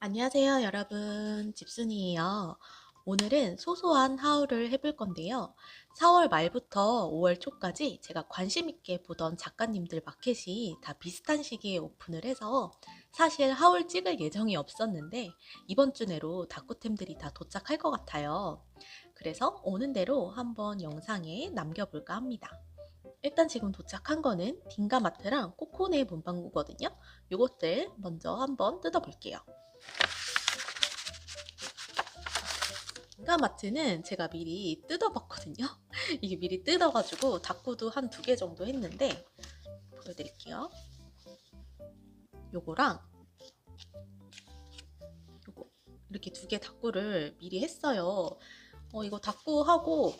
안녕하세요, 여러분. 집순이에요. 오늘은 소소한 하울을 해볼 건데요. 4월 말부터 5월 초까지 제가 관심 있게 보던 작가님들 마켓이 다 비슷한 시기에 오픈을 해서 사실 하울 찍을 예정이 없었는데 이번 주 내로 다꾸템들이 다 도착할 것 같아요. 그래서 오는 대로 한번 영상에 남겨볼까 합니다. 일단 지금 도착한 거는 딩가마트랑 코코네 문방구거든요. 요것들 먼저 한번 뜯어볼게요. 딩가마트는 제가 미리 뜯어봤거든요. 이게 미리 뜯어가지고 다꾸도 한 두 개 정도 했는데 보여드릴게요. 요거랑 요거 이렇게 두개 다꾸를 미리 했어요. 어, 이거 다꾸하고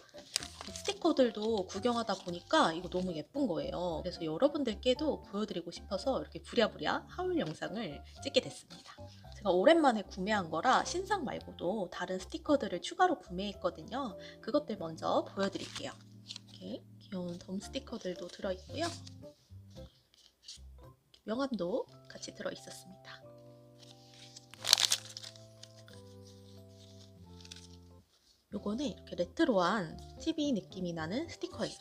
스티커들도 구경하다 보니까 이거 너무 예쁜 거예요. 그래서 여러분들께도 보여드리고 싶어서 이렇게 부랴부랴 하울 영상을 찍게 됐습니다. 제가 오랜만에 구매한 거라 신상 말고도 다른 스티커들을 추가로 구매했거든요. 그것들 먼저 보여드릴게요. 이렇게 귀여운 덤 스티커들도 들어있고요. 명함도 같이 들어있었습니다. 요거는 이렇게 레트로한 TV 느낌이 나는 스티커예요.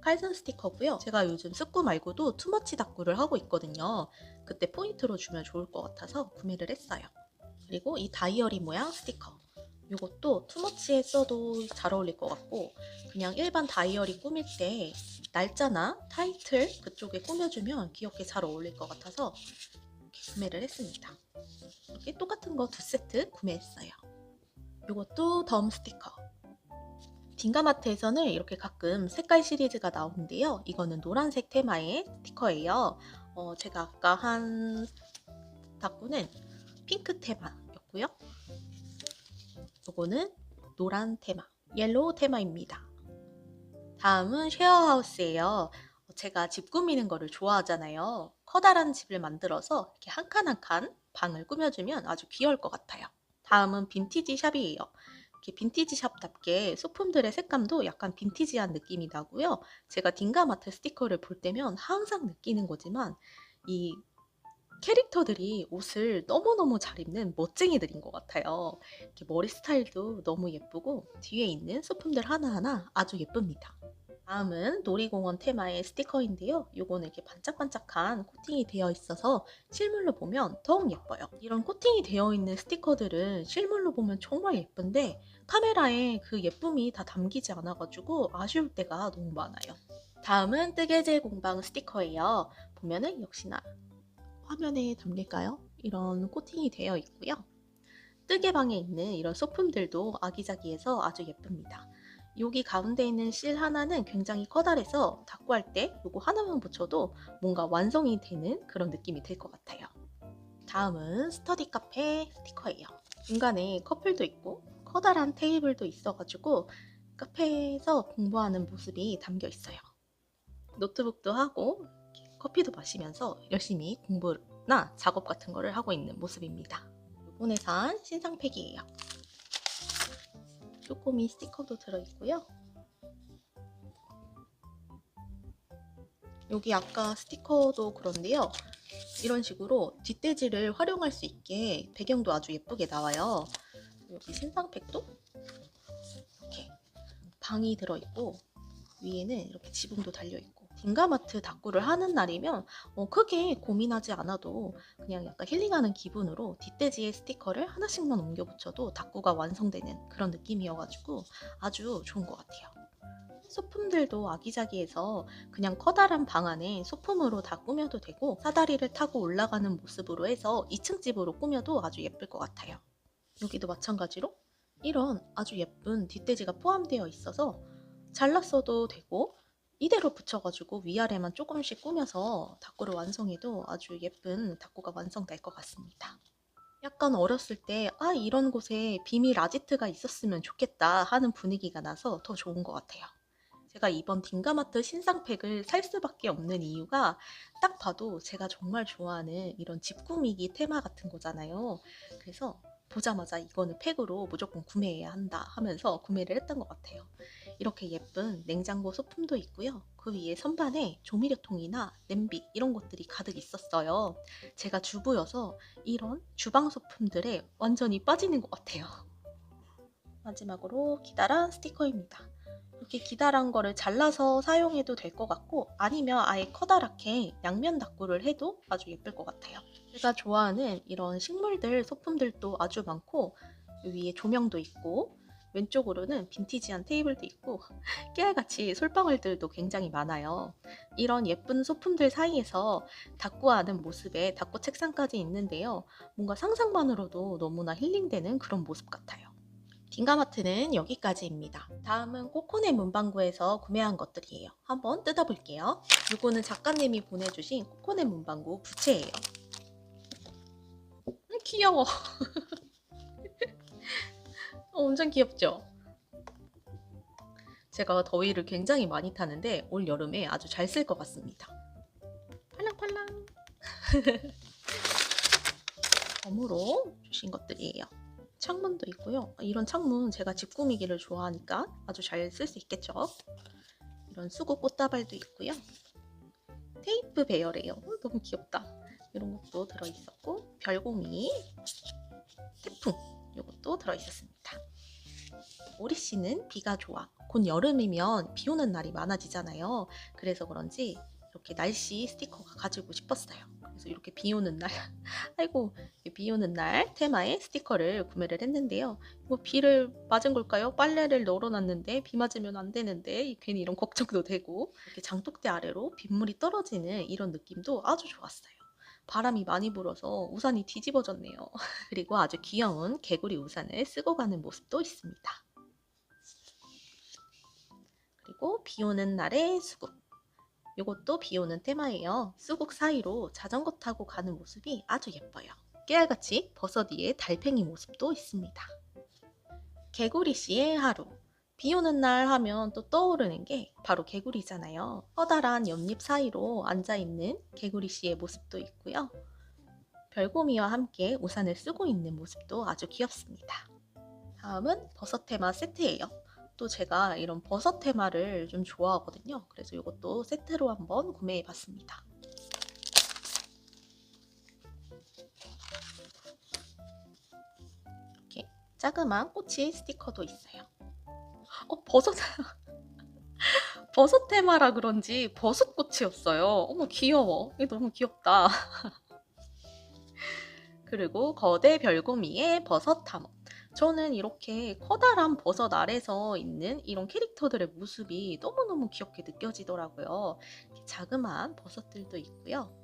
칼슨 스티커고요. 제가 요즘 스쿠 말고도 투머치 다꾸를 하고 있거든요. 그때 포인트로 주면 좋을 것 같아서 구매를 했어요. 그리고 이 다이어리 모양 스티커. 이것도 투머치에 써도 잘 어울릴 것 같고 그냥 일반 다이어리 꾸밀 때 날짜나 타이틀 그쪽에 꾸며주면 귀엽게 잘 어울릴 것 같아서 구매를 했습니다. 이렇게 똑같은 거 두 세트 구매했어요. 이것도 덤 스티커. 딩가마트에서는 이렇게 가끔 색깔 시리즈가 나오는데요. 이거는 노란색 테마의 스티커예요. 어, 제가 아까 한 다꾸는 핑크 테마였고요. 이거는 노란 테마, 옐로우 테마입니다. 다음은 쉐어하우스예요. 제가 집 꾸미는 거를 좋아하잖아요. 커다란 집을 만들어서 이렇게 한 칸 한 칸 방을 꾸며주면 아주 귀여울 것 같아요. 다음은 빈티지 샵이에요. 이렇게 빈티지 샵답게 소품들의 색감도 약간 빈티지한 느낌이 나고요. 제가 딩가마트 스티커를 볼 때면 항상 느끼는 거지만 이 캐릭터들이 옷을 너무너무 잘 입는 멋쟁이들인 것 같아요. 머리 스타일도 너무 예쁘고 뒤에 있는 소품들 하나하나 아주 예쁩니다. 다음은 놀이공원 테마의 스티커인데요. 요거는 이렇게 반짝반짝한 코팅이 되어 있어서 실물로 보면 더욱 예뻐요. 이런 코팅이 되어 있는 스티커들은 실물로 보면 정말 예쁜데 카메라에 그 예쁨이 다 담기지 않아가지고 아쉬울 때가 너무 많아요. 다음은 뜨개질 공방 스티커예요. 보면은 역시나 화면에 담길까요? 이런 코팅이 되어 있고요. 뜨개방에 있는 이런 소품들도 아기자기해서 아주 예쁩니다. 여기 가운데 있는 실 하나는 굉장히 커다래서 닦고 할 때 이거 하나만 붙여도 뭔가 완성이 되는 그런 느낌이 들 것 같아요. 다음은 스터디 카페 스티커예요. 중간에 커플도 있고 커다란 테이블도 있어가지고 카페에서 공부하는 모습이 담겨 있어요. 노트북도 하고 커피도 마시면서 열심히 공부나 작업 같은 거를 하고 있는 모습입니다. 이번에 산 신상팩이에요. 쪼꼬미 스티커도 들어있고요. 여기 아까 스티커도 그런데요. 이런 식으로 뒷돼지를 활용할 수 있게 배경도 아주 예쁘게 나와요. 여기 신상팩도 이렇게 방이 들어있고 위에는 이렇게 지붕도 달려있고 딩가마트 다꾸를 하는 날이면 어, 크게 고민하지 않아도 그냥 약간 힐링하는 기분으로 뒷돼지의 스티커를 하나씩만 옮겨 붙여도 다꾸가 완성되는 그런 느낌이어가지고 아주 좋은 것 같아요. 소품들도 아기자기해서 그냥 커다란 방 안에 소품으로 다 꾸며도 되고 사다리를 타고 올라가는 모습으로 해서 2층 집으로 꾸며도 아주 예쁠 것 같아요. 여기도 마찬가지로 이런 아주 예쁜 뒷돼지가 포함되어 있어서 잘랐어도 되고 이대로 붙여가지고 위아래만 조금씩 꾸며서 다꾸를 완성해도 아주 예쁜 다꾸가 완성될 것 같습니다. 약간 어렸을 때, 아, 이런 곳에 비밀 아지트가 있었으면 좋겠다 하는 분위기가 나서 더 좋은 것 같아요. 제가 이번 딩가마트 신상팩을 살 수밖에 없는 이유가 딱 봐도 제가 정말 좋아하는 이런 집 꾸미기 테마 같은 거잖아요. 그래서 보자마자 이거는 팩으로 무조건 구매해야 한다 하면서 구매를 했던 것 같아요. 이렇게 예쁜 냉장고 소품도 있고요. 그 위에 선반에 조미료통이나 냄비 이런 것들이 가득 있었어요. 제가 주부여서 이런 주방 소품들에 완전히 빠지는 것 같아요. 마지막으로 기다란 스티커입니다. 이렇게 기다란 거를 잘라서 사용해도 될 것 같고 아니면 아예 커다랗게 양면 닦고를 해도 아주 예쁠 것 같아요. 제가 좋아하는 이런 식물들 소품들도 아주 많고 위에 조명도 있고 왼쪽으로는 빈티지한 테이블도 있고 깨알같이 솔방울들도 굉장히 많아요. 이런 예쁜 소품들 사이에서 닦고하는 모습에 닦고 책상까지 있는데요. 뭔가 상상만으로도 너무나 힐링되는 그런 모습 같아요. 딩가마트는 여기까지입니다. 다음은 코코넷 문방구에서 구매한 것들이에요. 한번 뜯어볼게요. 이거는 작가님이 보내주신 코코넷 문방구 부채예요. 음, 귀여워. 어, 완전 귀엽죠? 제가 더위를 굉장히 많이 타는데 올 여름에 아주 잘 쓸 것 같습니다. 팔랑팔랑. 덤으로 주신 것들이에요. 창문도 있고요. 이런 창문 제가 집 꾸미기를 좋아하니까 아주 잘 쓸 수 있겠죠. 이런 수국 꽃다발도 있고요. 테이프 배열이에요. 어, 너무 귀엽다. 이런 것도 들어있었고 별곰이, 태풍 이것도 들어있었습니다. 오리 씨는 비가 좋아. 곧 여름이면 비 오는 날이 많아지잖아요. 그래서 그런지 이렇게 날씨 스티커가 가지고 싶었어요. 그래서 이렇게 비 오는 날, 아이고, 비 오는 날 테마의 스티커를 구매를 했는데요. 이거 비를 맞은 걸까요? 빨래를 널어놨는데 비 맞으면 안 되는데 괜히 이런 걱정도 되고 이렇게 장독대 아래로 빗물이 떨어지는 이런 느낌도 아주 좋았어요. 바람이 많이 불어서 우산이 뒤집어졌네요. 그리고 아주 귀여운 개구리 우산을 쓰고 가는 모습도 있습니다. 그리고 비 오는 날의 수국. 이것도 비 오는 테마예요. 수국 사이로 자전거 타고 가는 모습이 아주 예뻐요. 깨알같이 버섯 위에 달팽이 모습도 있습니다. 개구리 씨의 하루. 비 오는 날 하면 또 떠오르는 게 바로 개구리잖아요. 커다란 연잎 사이로 앉아있는 개구리 씨의 모습도 있고요. 별곰이와 함께 우산을 쓰고 있는 모습도 아주 귀엽습니다. 다음은 버섯 테마 세트예요. 또 제가 이런 버섯 테마를 좀 좋아하거든요. 그래서 이것도 세트로 한번 구매해 봤습니다. 이렇게 자그마한 꼬치 스티커도 있어요. 어, 버섯 버섯 테마라 그런지 버섯 꽃이었어요. 어머 귀여워. 이게 너무 귀엽다. 그리고 거대 별곰이의 버섯 탐험. 저는 이렇게 커다란 버섯 아래서 있는 이런 캐릭터들의 모습이 너무너무 귀엽게 느껴지더라고요. 자그마한 버섯들도 있고요.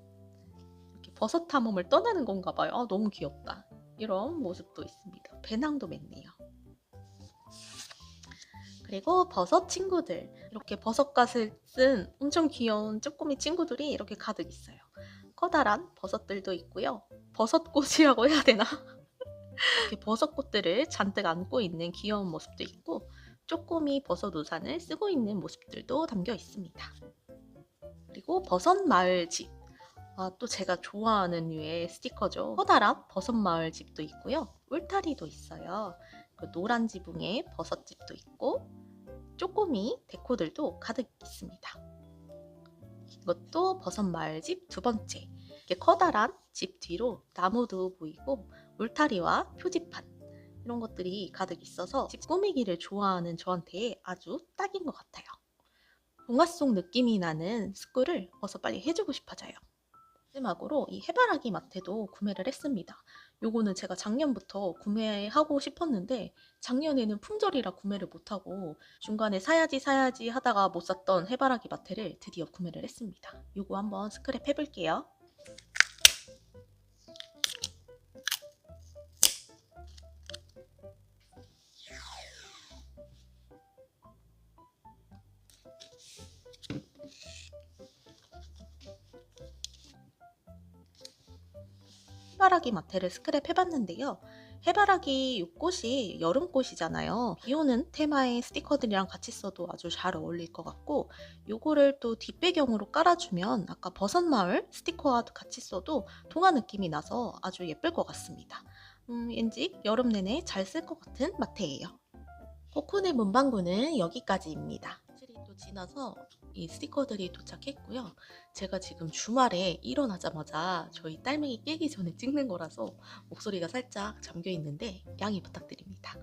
이렇게 버섯 탐험을 떠나는 건가 봐요. 아, 너무 귀엽다. 이런 모습도 있습니다. 배낭도 맸네요. 그리고 버섯 친구들. 이렇게 버섯갓을 쓴 엄청 귀여운 쪼꼬미 친구들이 이렇게 가득 있어요. 커다란 버섯들도 있고요. 버섯꽃이라고 해야 되나? 이렇게 버섯꽃들을 잔뜩 안고 있는 귀여운 모습도 있고 쪼꼬미 버섯 우산을 쓰고 있는 모습들도 담겨 있습니다. 그리고 버섯 마을 집. 아, 또 제가 좋아하는 류의 스티커죠. 커다란 버섯 마을 집도 있고요. 울타리도 있어요. 그 노란 지붕에 버섯 집도 있고 쪼꼬미 데코들도 가득 있습니다. 이것도 버섯 마을 집 두 번째. 이렇게 커다란 집 뒤로 나무도 보이고 울타리와 표지판 이런 것들이 가득 있어서 집 꾸미기를 좋아하는 저한테 아주 딱인 것 같아요. 동화 속 느낌이 나는 스쿨을 어서 빨리 해주고 싶어져요. 마지막으로 이 해바라기 마테도 구매를 했습니다. 요거는 제가 작년부터 구매하고 싶었는데 작년에는 품절이라 구매를 못하고 중간에 사야지 사야지 하다가 못 샀던 해바라기 마테를 드디어 구매를 했습니다. 요거 한번 스크랩 해볼게요. 해바라기 마테를 스크랩 해봤는데요. 해바라기 이 꽃이 여름꽃이잖아요. 비 오는 테마의 스티커들이랑 같이 써도 아주 잘 어울릴 것 같고 요거를 또 뒷배경으로 깔아주면 아까 버섯마을 스티커와 같이 써도 동화 느낌이 나서 아주 예쁠 것 같습니다. 음, 왠지 여름 내내 잘 쓸 것 같은 마테예요. 코코네 문방구는 여기까지입니다. 또 지나서 이 스티커들이 도착했고요. 제가 지금 주말에 일어나자마자 저희 딸맹이 깨기 전에 찍는 거라서 목소리가 살짝 잠겨 있는데 양해 부탁드립니다.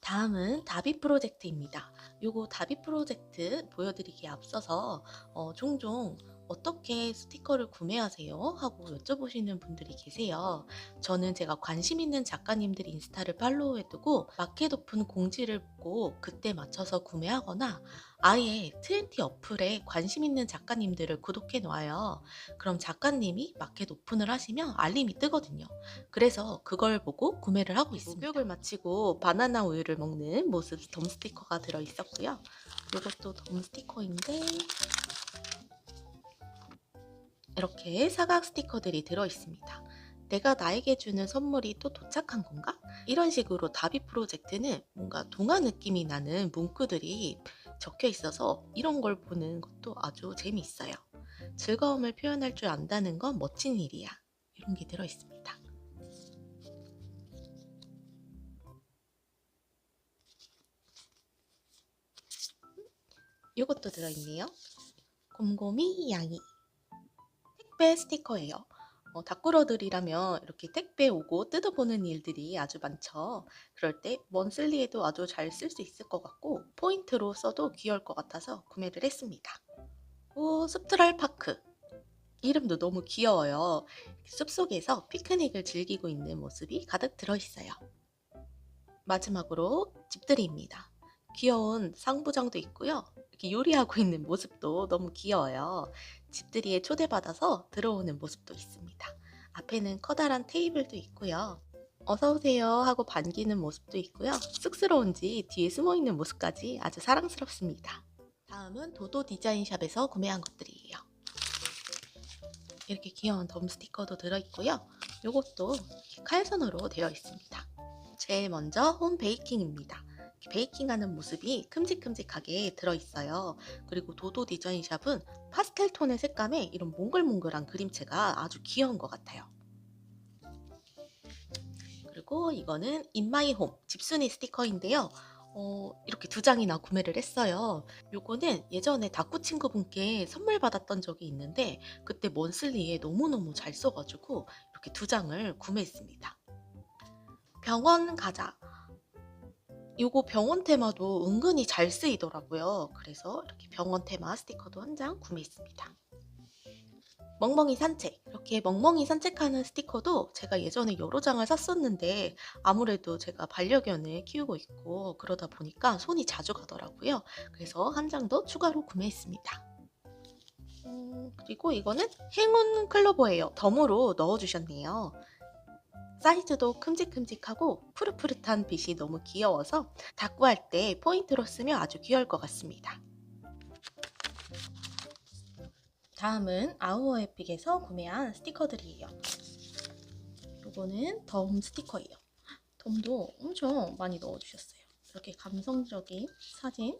다음은 다비 프로젝트입니다. 요거 다비 프로젝트 보여드리기에 앞서서 어, 종종 어떻게 스티커를 구매하세요? 하고 여쭤보시는 분들이 계세요. 저는 제가 관심 있는 작가님들 인스타를 팔로우해두고 마켓 오픈 공지를 보고 그때 맞춰서 구매하거나 아예 트렌티 어플에 관심 있는 작가님들을 구독해 놓아요. 그럼 작가님이 마켓 오픈을 하시면 알림이 뜨거든요. 그래서 그걸 보고 구매를 하고 있습니다. 목욕을 마치고 바나나 우유를 먹는 모습 덤 스티커가 들어 있었고요. 이것도 덤 스티커인데 이렇게 사각 스티커들이 들어 있습니다. 내가 나에게 주는 선물이 또 도착한 건가? 이런 식으로 다비 프로젝트는 뭔가 동화 느낌이 나는 문구들이 적혀 있어서 이런 걸 보는 것도 아주 재미있어요. 즐거움을 표현할 줄 안다는 건 멋진 일이야. 이런 게 들어 있습니다. 이것도 들어있네요. 곰곰이 양이 택배 스티커예요. 어, 닭꾸러들이라면 이렇게 택배 오고 뜯어보는 일들이 아주 많죠. 그럴 때 먼슬리에도 아주 잘 쓸 수 있을 것 같고 포인트로 써도 귀여울 것 같아서 구매를 했습니다. 오, 숲트랄 파크. 이름도 너무 귀여워요. 숲속에서 피크닉을 즐기고 있는 모습이 가득 들어있어요. 마지막으로 집들이입니다. 귀여운 상부장도 있고요. 이렇게 요리하고 있는 모습도 너무 귀여워요. 집들이에 초대받아서 들어오는 모습도 있습니다. 앞에는 커다란 테이블도 있고요. 어서오세요 하고 반기는 모습도 있고요. 쑥스러운지 뒤에 숨어 있는 모습까지 아주 사랑스럽습니다. 다음은 도도 디자인샵에서 구매한 것들이에요. 이렇게 귀여운 덤 스티커도 들어있고요. 이것도 칼선으로 되어 있습니다. 제일 먼저 홈 베이킹입니다. 베이킹하는 모습이 큼직큼직하게 들어있어요. 그리고 도도 디자인샵은 파스텔 톤의 색감에 이런 몽글몽글한 그림체가 아주 귀여운 것 같아요. 그리고 이거는 인마이홈 집순이 스티커인데요. 어, 이렇게 두 장이나 구매를 했어요. 요거는 예전에 다쿠 친구분께 선물 받았던 적이 있는데 그때 먼슬리에 너무너무 잘 써가지고 이렇게 두 장을 구매했습니다. 병원 가자. 요거 병원 테마도 은근히 잘 쓰이더라고요. 그래서 이렇게 병원 테마 스티커도 한 장 구매했습니다. 멍멍이 산책. 이렇게 멍멍이 산책하는 스티커도 제가 예전에 여러 장을 샀었는데 아무래도 제가 반려견을 키우고 있고 그러다 보니까 손이 자주 가더라고요. 그래서 한 장 더 추가로 구매했습니다. 음, 그리고 이거는 행운 클로버예요. 덤으로 넣어주셨네요. 사이즈도 큼직큼직하고 푸릇푸릇한 빛이 너무 귀여워서 닦고할 때 포인트로 쓰면 아주 귀여울 것 같습니다. 다음은 아우어 에픽에서 구매한 스티커들이에요. 이거는 덤 스티커예요. 덤도 엄청 많이 넣어주셨어요. 이렇게 감성적인 사진,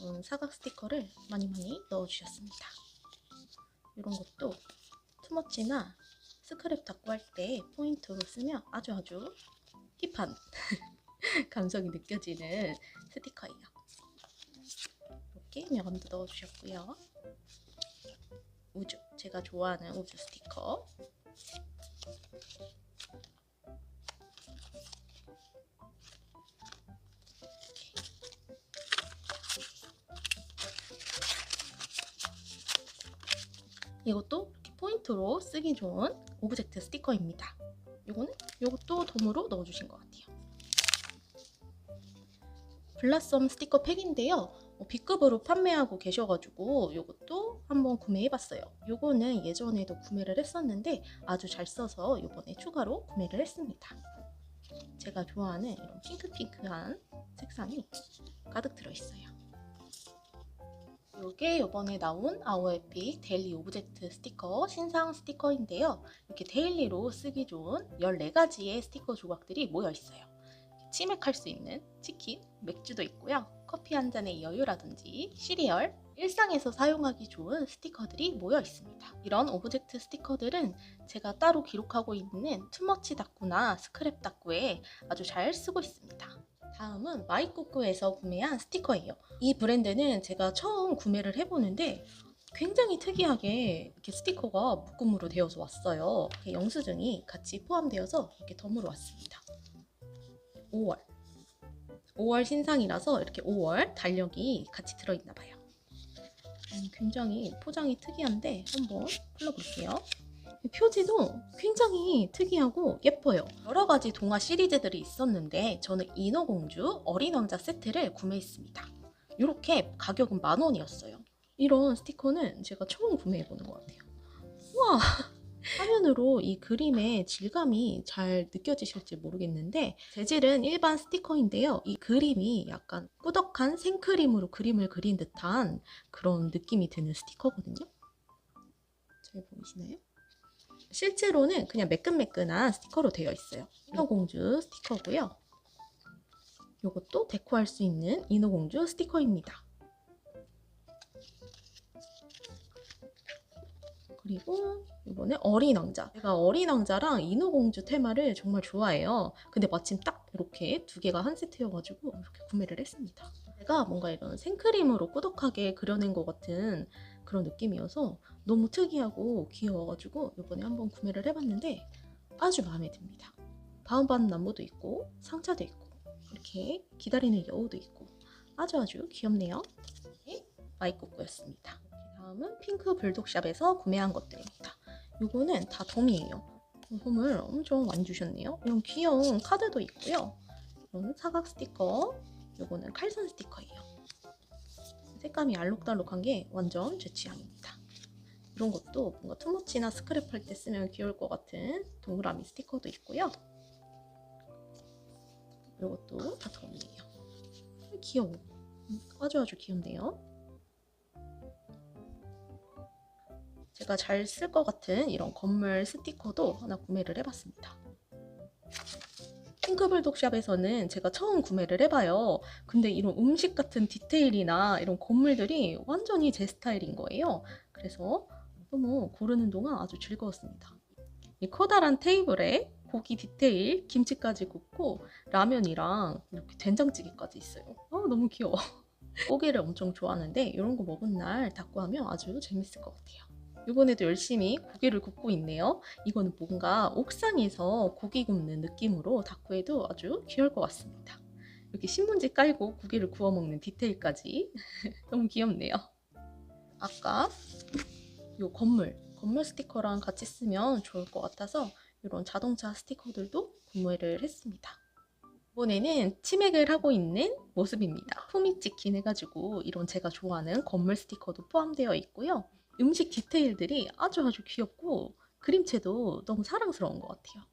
음, 사각 스티커를 많이 많이 넣어주셨습니다. 이런 것도 투머치나 스크랩 닦고 할 때 포인트로 쓰면 아주 아주 힙한 감성이 느껴지는 스티커예요. 이렇게 명함도 넣어주셨고요. 우주, 제가 좋아하는 우주 스티커. 이것도 포인트로 쓰기 좋은 오브젝트 스티커입니다. 이거는 이것도 돔으로 넣어주신 것 같아요. 블라썸 스티커 팩인데요. 어, B급으로 판매하고 계셔가지고 이것도 한번 구매해봤어요. 이거는 예전에도 구매를 했었는데 아주 잘 써서 이번에 추가로 구매를 했습니다. 제가 좋아하는 이런 핑크핑크한 색상이 가득 들어있어요. 이게 이번에 나온 아워에픽 데일리 오브젝트 스티커 신상 스티커인데요. 이렇게 데일리로 쓰기 좋은 14가지의 스티커 조각들이 모여 있어요. 치맥할 수 있는 치킨, 맥주도 있고요. 커피 한 잔의 여유라든지 시리얼, 일상에서 사용하기 좋은 스티커들이 모여 있습니다. 이런 오브젝트 스티커들은 제가 따로 기록하고 있는 투머치 다꾸나 스크랩 다꾸에 아주 잘 쓰고 있습니다. 다음은 마이쿠쿠에서 구매한 스티커예요. 이 브랜드는 제가 처음 구매를 해보는데 굉장히 특이하게 이렇게 스티커가 묶음으로 되어서 왔어요. 영수증이 같이 포함되어서 이렇게 덤으로 왔습니다. 5월. 5월 신상이라서 이렇게 5월 달력이 같이 들어있나 봐요. 음, 굉장히 포장이 특이한데 한번 풀러볼게요. 표지도 굉장히 특이하고 예뻐요. 여러 가지 동화 시리즈들이 있었는데 저는 인어공주 어린 왕자 세트를 구매했습니다. 이렇게 가격은 만 원이었어요. 이런 스티커는 제가 처음 구매해보는 것 같아요. 우와! 화면으로 이 그림의 질감이 잘 느껴지실지 모르겠는데 재질은 일반 스티커인데요. 이 그림이 약간 꾸덕한 생크림으로 그림을 그린 듯한 그런 느낌이 드는 스티커거든요. 잘 보이시나요? 실제로는 그냥 매끈매끈한 스티커로 되어 있어요. 인어공주 스티커고요. 이것도 데코할 수 있는 인어공주 스티커입니다. 그리고 이번에 어린 왕자. 제가 어린 왕자랑 인어공주 테마를 정말 좋아해요. 근데 마침 딱 이렇게 두 개가 한 세트여가지고 이렇게 구매를 했습니다. 제가 뭔가 이런 생크림으로 꾸덕하게 그려낸 것 같은 그런 느낌이어서 너무 특이하고 귀여워가지고 이번에 한번 구매를 해봤는데 아주 마음에 듭니다. 바운바운 나무도 있고 상자도 있고 이렇게 기다리는 여우도 있고 아주 아주 귀엽네요. 네, 마이코코였습니다. 다음은 핑크 불독샵에서 구매한 것들입니다. 요거는 다 돔이에요. 돔을 엄청 많이 주셨네요. 이런 귀여운 카드도 있고요. 이런 사각 스티커, 요거는 칼선 스티커예요. 색감이 알록달록한 게 완전 제 취향입니다. 이런 것도 뭔가 투머치나 스크랩 할 때 쓰면 귀여울 것 같은 동그라미 스티커도 있고요. 이것도 다 돔이에요. 귀여워. 아주 아주 귀엽네요. 제가 잘 쓸 것 같은 이런 건물 스티커도 하나 구매를 해봤습니다. 핑크불독샵에서는 제가 처음 구매를 해봐요. 근데 이런 음식 같은 디테일이나 이런 건물들이 완전히 제 스타일인 거예요. 그래서 너무 고르는 동안 아주 즐거웠습니다. 이 커다란 테이블에 고기 디테일, 김치까지 굽고 라면이랑 이렇게 된장찌개까지 있어요. 아, 너무 귀여워. 고기를 엄청 좋아하는데 이런 거 먹은 날 닭고 하면 아주 재밌을 것 같아요. 이번에도 열심히 고기를 굽고 있네요. 이거는 뭔가 옥상에서 고기 굽는 느낌으로 다쿠에도 아주 귀여울 것 같습니다. 이렇게 신문지 깔고 고기를 구워 먹는 디테일까지 너무 귀엽네요. 아까 이 건물, 건물 스티커랑 같이 쓰면 좋을 것 같아서 이런 자동차 스티커들도 구매를 했습니다. 이번에는 치맥을 하고 있는 모습입니다. 푸미치킨 해가지고 이런 제가 좋아하는 건물 스티커도 포함되어 있고요. 음식 디테일들이 아주 아주 귀엽고 그림체도 너무 사랑스러운 것 같아요.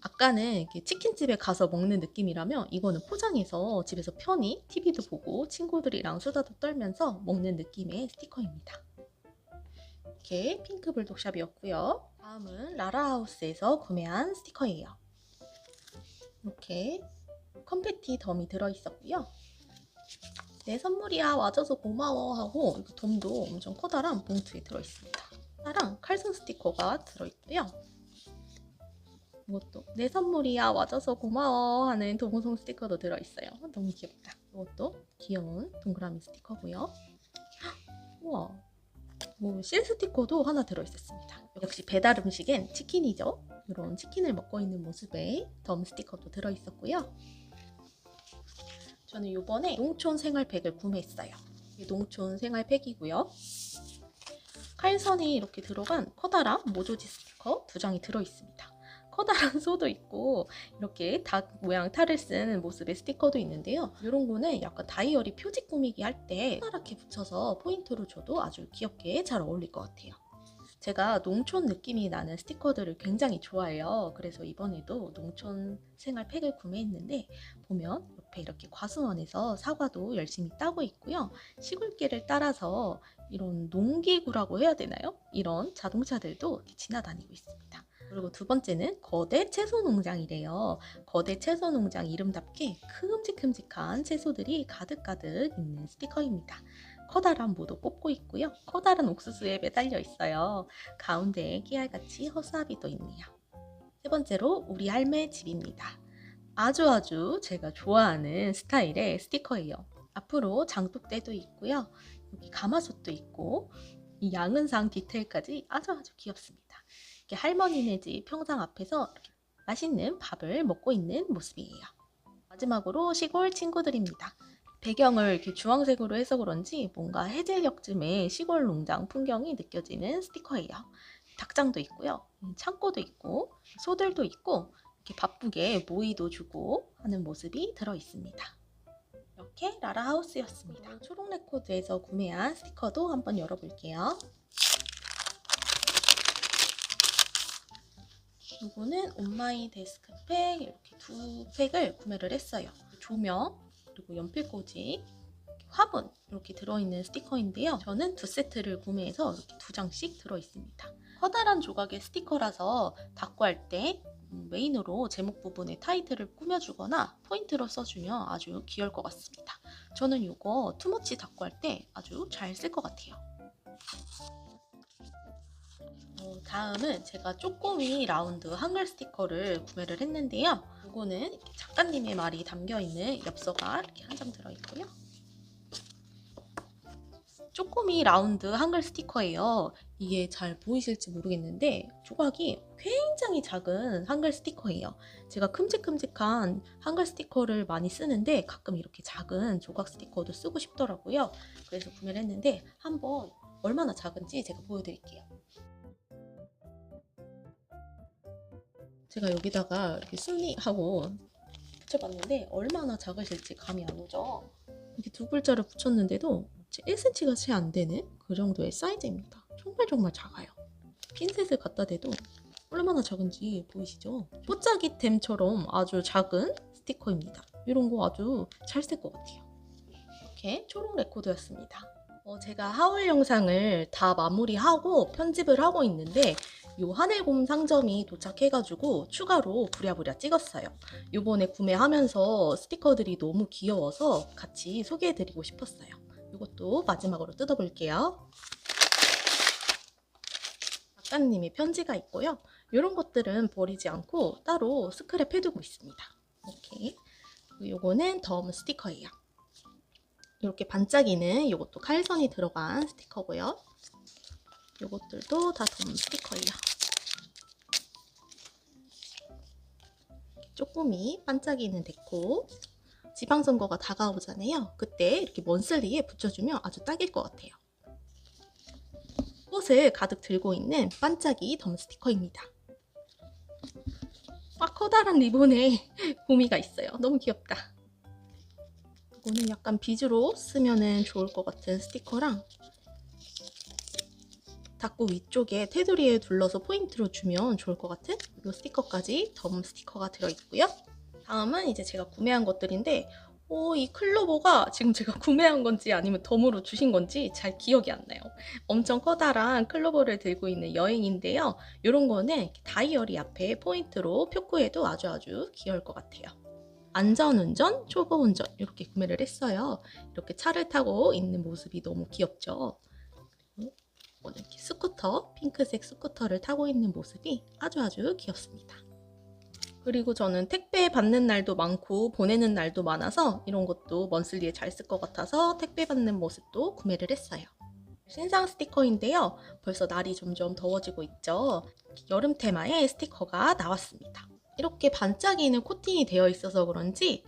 아까는 치킨집에 가서 먹는 느낌이라면 이거는 포장해서 집에서 편히 TV도 보고 친구들이랑 수다도 떨면서 먹는 느낌의 스티커입니다. 이렇게 핑크 불독샵이었고요. 다음은 라라하우스에서 구매한 스티커예요. 이렇게 컴패티 덤이 들어있었고요. 내 선물이야 와줘서 고마워 하고 돔도 엄청 커다란 봉투에 들어있습니다. 하나랑 칼슨 스티커가 들어있고요. 이것도 내 선물이야 와줘서 고마워 하는 동호송 스티커도 들어있어요. 너무 귀엽다. 이것도 귀여운 동그라미 스티커고요. 우와 뭐실 스티커도 하나 들어있었습니다. 역시 배달 음식엔 치킨이죠. 이런 치킨을 먹고 있는 모습의 덤 스티커도 들어있었고요. 저는 이번에 농촌 생활팩을 구매했어요. 농촌 생활팩이고요. 칼선이 이렇게 들어간 커다란 모조지 스티커 두 장이 들어있습니다. 커다란 소도 있고 이렇게 닭 모양 탈을 쓴 모습의 스티커도 있는데요. 이런 거는 약간 다이어리 표지 꾸미기 할때 하얗게 붙여서 포인트로 줘도 아주 귀엽게 잘 어울릴 것 같아요. 제가 농촌 느낌이 나는 스티커들을 굉장히 좋아해요. 그래서 이번에도 농촌 생활 팩을 구매했는데 보면 옆에 이렇게 과수원에서 사과도 열심히 따고 있고요. 시골길을 따라서 이런 농기구라고 해야 되나요? 이런 자동차들도 지나다니고 있습니다. 그리고 두 번째는 거대 채소 농장이래요. 거대 채소 농장 이름답게 큼직큼직한 채소들이 가득가득 있는 스티커입니다. 커다란 모도 뽑고 있고요. 커다란 옥수수에 매달려 있어요. 가운데에 깨알같이 허수아비도 있네요. 세 번째로 우리 할매 집입니다. 아주 아주 제가 좋아하는 스타일의 스티커예요. 앞으로 장독대도 있고요. 여기 가마솥도 있고 이 양은상 디테일까지 아주 아주 귀엽습니다. 이렇게 할머니네 집 평상 앞에서 맛있는 밥을 먹고 있는 모습이에요. 마지막으로 시골 친구들입니다. 배경을 이렇게 주황색으로 해서 그런지 뭔가 해질녘쯤에 시골 농장 풍경이 느껴지는 스티커예요. 닭장도 있고요. 음, 창고도 있고 소들도 있고 이렇게 바쁘게 모이도 주고 하는 모습이 들어 있습니다. 이렇게 라라 하우스였습니다. 초록 레코드에서 구매한 스티커도 한번 열어볼게요. 이거는 온마이 데스크팩 이렇게 두 팩을 구매를 했어요. 조명 그리고 연필꽂이 화분 이렇게 들어있는 스티커인데요. 저는 두 세트를 구매해서 이렇게 두 장씩 들어있습니다. 커다란 조각의 스티커라서 닦고 할 때 메인으로 제목 부분에 타이틀을 꾸며주거나 포인트로 써주면 아주 귀여울 것 같습니다. 저는 이거 투머치 닦고 할 때 아주 잘 쓸 것 같아요. 어, 다음은 제가 쪼꼬미 라운드 한글 스티커를 구매를 했는데요. 이거는 작가님의 말이 담겨있는 엽서가 이렇게 한 장 들어있고요. 쪼꼬미 라운드 한글 스티커예요. 이게 잘 보이실지 모르겠는데 조각이 굉장히 작은 한글 스티커예요. 제가 큼직큼직한 한글 스티커를 많이 쓰는데 가끔 이렇게 작은 조각 스티커도 쓰고 싶더라고요. 그래서 구매를 했는데 한번 얼마나 작은지 제가 보여드릴게요. 제가 여기다가 이렇게 순리하고 붙여봤는데 얼마나 작으실지 감이 안 오죠? 이렇게 두 글자를 붙였는데도 1cm가 채 안 되는 그 정도의 사이즈입니다. 정말 정말 작아요. 핀셋을 갖다 대도 얼마나 작은지 보이시죠? 뽀짝이템처럼 아주 작은 스티커입니다. 이런 거 아주 잘 쓸 것 같아요. 이렇게 초록 레코드였습니다. 어, 제가 하울 영상을 다 마무리하고 편집을 하고 있는데 요 하늘곰 상점이 도착해가지고 추가로 부랴부랴 찍었어요. 요번에 구매하면서 스티커들이 너무 귀여워서 같이 소개해드리고 싶었어요. 이것도 마지막으로 뜯어볼게요. 작가님의 편지가 있고요. 이런 것들은 버리지 않고 따로 스크랩 해두고 있습니다. 이렇게. 요거는 덤 스티커예요. 이렇게 반짝이는 이것도 칼선이 들어간 스티커고요. 이것들도 다 덤 스티커예요. 쪼꼬미 반짝이는 데코 지방선거가 다가오잖아요. 그때 이렇게 먼슬리에 붙여주면 아주 딱일 것 같아요. 꽃을 가득 들고 있는 반짝이 덤 스티커입니다. 아 커다란 리본에 곰이가 있어요. 너무 귀엽다. 이거는 약간 비주로 쓰면 좋을 것 같은 스티커랑 닫고 위쪽에 테두리에 둘러서 포인트로 주면 좋을 것 같은 이 스티커까지 덤 스티커가 들어있고요. 다음은 이제 제가 구매한 것들인데 오, 이 클로버가 지금 제가 구매한 건지 아니면 덤으로 주신 건지 잘 기억이 안 나요. 엄청 커다란 클로버를 들고 있는 여행인데요. 이런 거는 다이어리 앞에 포인트로 표구해도 아주 아주 귀여울 것 같아요. 안전운전, 초보운전 이렇게 구매를 했어요. 이렇게 차를 타고 있는 모습이 너무 귀엽죠. 이렇게 스쿠터, 핑크색 스쿠터를 타고 있는 모습이 아주 아주 귀엽습니다. 그리고 저는 택배 받는 날도 많고 보내는 날도 많아서 이런 것도 먼슬리에 잘 쓸 것 같아서 택배 받는 모습도 구매를 했어요. 신상 스티커인데요. 벌써 날이 점점 더워지고 있죠. 여름 테마의 스티커가 나왔습니다. 이렇게 반짝이는 코팅이 되어 있어서 그런지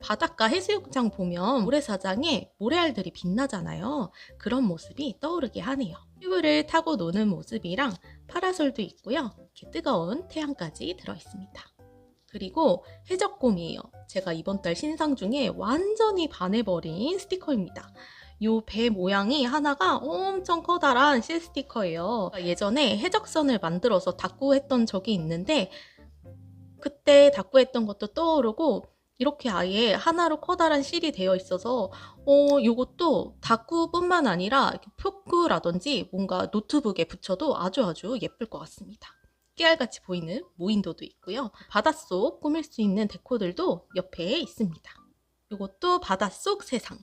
바닷가 해수욕장 보면 모래사장에 모래알들이 빛나잖아요. 그런 모습이 떠오르게 하네요. 튜브를 타고 노는 모습이랑 파라솔도 있고요. 이렇게 뜨거운 태양까지 들어 있습니다. 그리고 해적곰이에요. 제가 이번 달 신상 중에 완전히 반해버린 스티커입니다. 요배 모양이 하나가 엄청 커다란 실 스티커예요. 예전에 해적선을 만들어서 닦고 했던 적이 있는데 그때 닦고 했던 것도 떠오르고 이렇게 아예 하나로 커다란 실이 되어 있어서 어 요것도 다꾸뿐만 아니라 표구라든지 뭔가 노트북에 붙여도 아주 아주 예쁠 것 같습니다. 깨알같이 보이는 무인도도 있고요. 바닷속 꾸밀 수 있는 데코들도 옆에 있습니다. 이것도 바닷속 세상.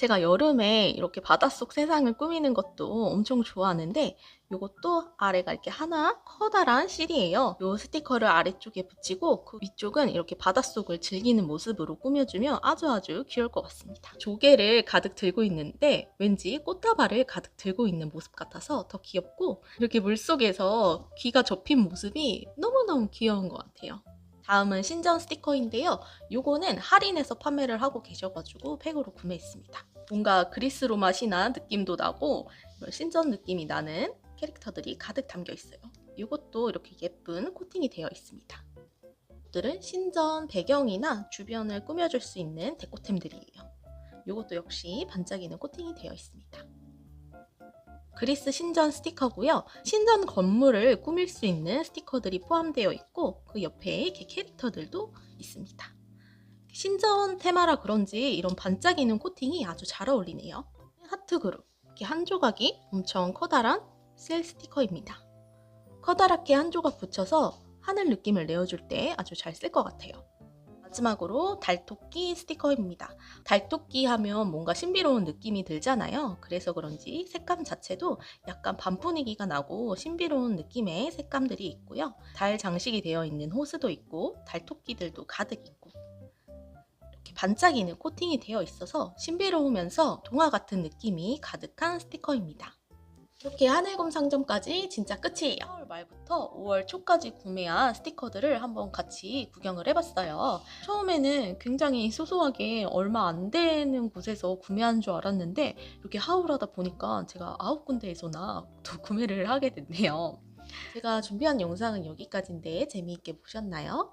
제가 여름에 이렇게 바닷속 세상을 꾸미는 것도 엄청 좋아하는데 요것도 아래가 이렇게 하나 커다란 실이에요. 요 스티커를 아래쪽에 붙이고 그 위쪽은 이렇게 바닷속을 즐기는 모습으로 꾸며주면 아주 아주 귀여울 것 같습니다. 조개를 가득 들고 있는데 왠지 꽃다발을 가득 들고 있는 모습 같아서 더 귀엽고 이렇게 물속에서 귀가 접힌 모습이 너무너무 귀여운 것 같아요. 다음은 신전 스티커인데요. 요거는 할인해서 판매를 하고 계셔가지고 팩으로 구매했습니다. 뭔가 그리스 로마 신화 느낌도 나고 신전 느낌이 나는 캐릭터들이 가득 담겨 있어요. 이것도 이렇게 예쁜 코팅이 되어 있습니다. 이것들은 신전 배경이나 주변을 꾸며줄 수 있는 데코템들이에요. 이것도 역시 반짝이는 코팅이 되어 있습니다. 그리스 신전 스티커고요. 신전 건물을 꾸밀 수 있는 스티커들이 포함되어 있고 그 옆에 이렇게 캐릭터들도 있습니다. 신전 테마라 그런지 이런 반짝이는 코팅이 아주 잘 어울리네요. 하트 그룹 이렇게 한 조각이 엄청 커다란 셀 스티커입니다. 커다랗게 한 조각 붙여서 하늘 느낌을 내어줄 때 아주 잘 쓸 것 같아요. 마지막으로 달토끼 스티커입니다. 달토끼 하면 뭔가 신비로운 느낌이 들잖아요. 그래서 그런지 색감 자체도 약간 밤 분위기가 나고 신비로운 느낌의 색감들이 있고요. 달 장식이 되어 있는 호스도 있고 달토끼들도 가득 있고 이렇게 반짝이는 코팅이 되어 있어서 신비로우면서 동화 같은 느낌이 가득한 스티커입니다. 이렇게 하늘곰 상점까지 진짜 끝이에요. 4월 말부터 5월 초까지 구매한 스티커들을 한번 같이 구경을 해봤어요. 처음에는 굉장히 소소하게 얼마 안 되는 곳에서 구매한 줄 알았는데 이렇게 하울하다 보니까 제가 아홉 군데에서나 또 구매를 하게 됐네요. 제가 준비한 영상은 여기까지인데 재미있게 보셨나요?